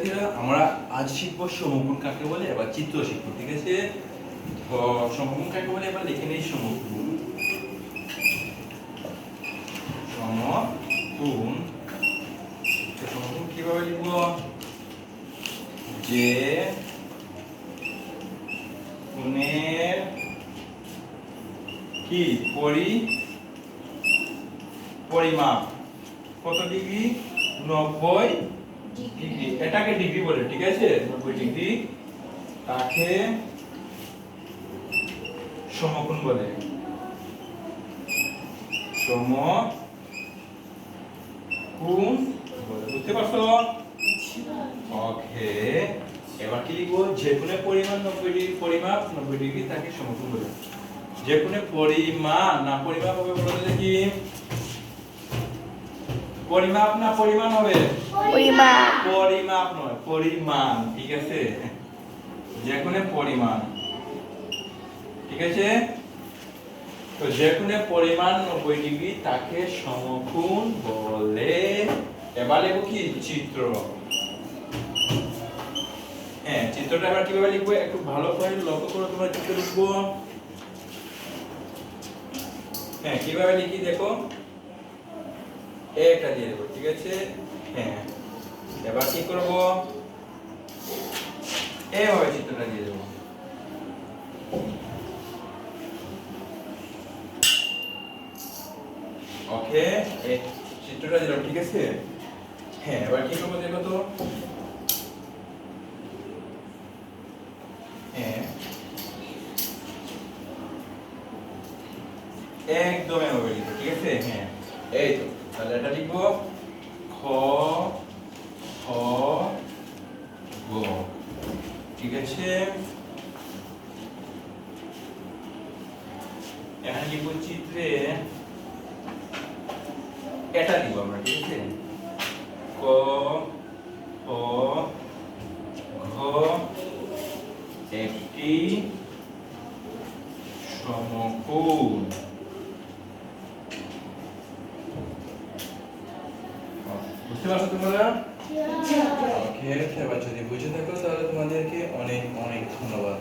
শিক্ষার্থীরা, আমরা আজ শিখব সমগুণ কাকে বলে, এবার চিত্র শিখব, ঠিক আছে? তো সমগুণ কাকে বলে? এবার লিখে নেই সমগুণ তো সমগুণ কীভাবে লিখব? যে গুণের কি? পরি, পরিমাপ। কত ডিগ্রি? নব্বই ডিগ্রি। এটাকে ডিগ্রি বলে, ঠিক আছে? নব্বই ডিগ্রি, তাকে সমকোণ বলে। সমকোণ বলে, বুঝতে পারছ? ওকে, এবার কি লিখব? যে কোনো পরিমাণ নব্বই ডিগ্রি, পরিমাপ, নব্বই ডিগ্রি তাকে সমকোণ বলে। যে কোনো পরিমাণ না পরিমাপ হবে বলো দেখি পরিমাপ না পরিমাণ হবে? পরিমাপ। পরিমাপ নয় পরিমাণ ঠিক আছে? পরিমাণ। ঠিক আছে? তো পরিমাণ নব্বই ডিগ্রি তাকে সমকোণ বলে। এবার লিখব কি? চিত্র। হ্যাঁ চিত্রটা এবার কীভাবে লিখব? একটু ভালো করে লক্ষ্য করো তোমরা চিত্র লিখব। হ্যাঁ কীভাবে লিখি দেখো? একটা দিয়ে দেবো, ঠিক আছে? হ্যাঁ। এবার কি করব? এইভাবে চিত্রটা দিয়ে দেবো। ওকে চিত্রটা দিলাম, ঠিক আছে? হ্যাঁ এবার কি করব দেখো তো? হ্যাঁ। একদম এভাবে ঠিক আছে? হ্যাঁ এই তো। তাহলে এটা লিখব খ খ গ। ঠিক আছে? এখানে লিখব চিত্রে এটা দিব আমরা, ঠিক আছে? ক খ ঘ, একটি সমকোণ। বুঝতে পারছ তোমরা? ওকে এবার যদি বুঝে থাকো তাহলে তোমাদেরকে অনেক অনেক ধন্যবাদ।